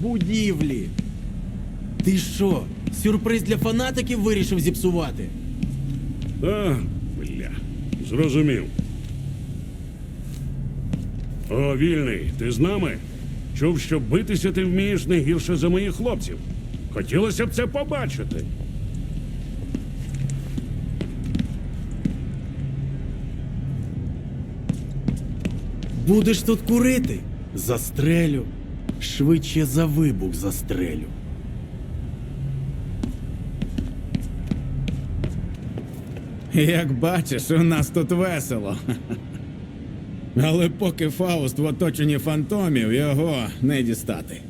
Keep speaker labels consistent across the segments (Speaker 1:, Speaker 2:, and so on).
Speaker 1: будівлі. Ти що, сюрприз для фанатиків вирішив зіпсувати?
Speaker 2: А, бля, зрозумів. О, вільний, ти з нами? Чув, що битися ти вмієш не гірше за моїх хлопців. Хотілося б це побачити.
Speaker 1: Будеш тут курити? Застрелю. Швидше за вибух застрелю.
Speaker 3: Як бачиш, у нас тут весело. Але поки Фауст в оточенні фантомів, його не дістати.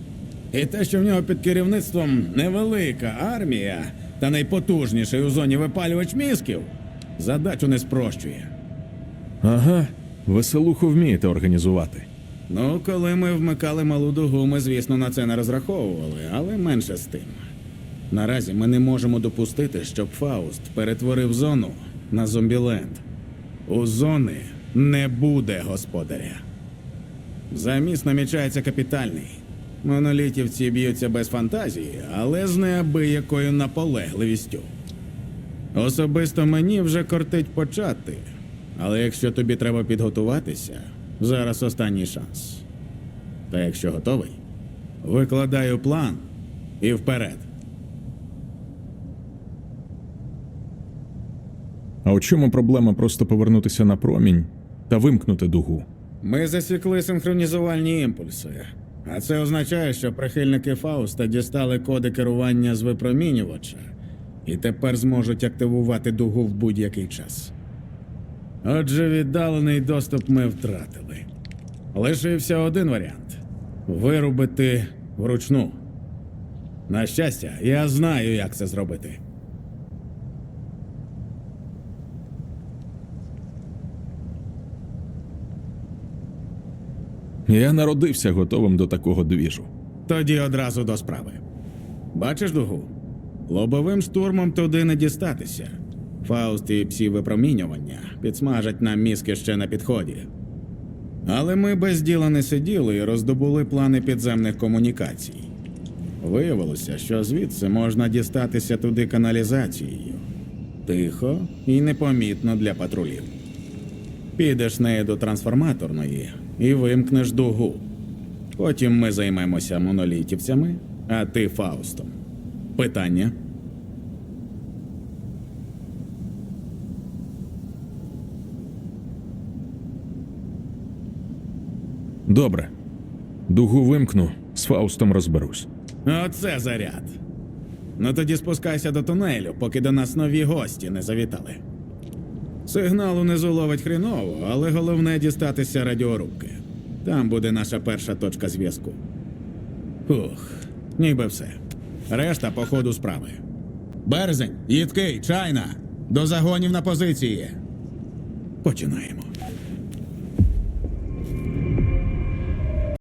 Speaker 3: І те, що в нього під керівництвом невелика армія та найпотужніший у зоні випалювач мізків, задачу не спрощує.
Speaker 4: Ага, веселуху вмієте організувати.
Speaker 3: Ну, коли ми вмикали малу дугу, ми, звісно, на це не розраховували, але менше з тим. Наразі ми не можемо допустити, щоб Фауст перетворив зону на зомбіленд. У зони не буде господаря. Заміс намічається капітальний. Монолітівці б'ються без фантазії, але з неабиякою наполегливістю. Особисто мені вже кортить почати. Але якщо тобі треба підготуватися, зараз останній шанс. Та якщо готовий, викладаю план і вперед.
Speaker 4: А у чому проблема просто повернутися на промінь та вимкнути дугу?
Speaker 3: Ми засікли синхронізувальні імпульси. А це означає, що прихильники Фауста дістали коди керування з випромінювача і тепер зможуть активувати дугу в будь-який час. Отже, віддалений доступ ми втратили. Лишився один варіант вирубити вручну. На щастя, я знаю, як це зробити.
Speaker 4: Я народився готовим до такого двіжу.
Speaker 3: Тоді одразу до справи. Бачиш дугу? Лобовим штурмом туди не дістатися. Фауст і псі випромінювання підсмажать нам мізки ще на підході. Але ми без діла не сиділи і роздобули плани підземних комунікацій. Виявилося, що звідси можна дістатися туди каналізацією. Тихо і непомітно для патрулів. Підеш нею до трансформаторної і вимкнеш дугу. Потім ми займемося монолітівцями, а ти Фаустом. Питання?
Speaker 4: Добре. Дугу вимкну, з Фаустом розберусь.
Speaker 3: Оце заряд. Ну тоді спускайся до тунелю, поки до нас нові гості не завітали. Сигнал унизу ловить хріново, але головне дістатися радіорубки. Там буде наша перша точка зв'язку. Ух, ніби все. Решта по ходу справи. Березень, їдкий, чайна. До загонів на позиції. Починаємо.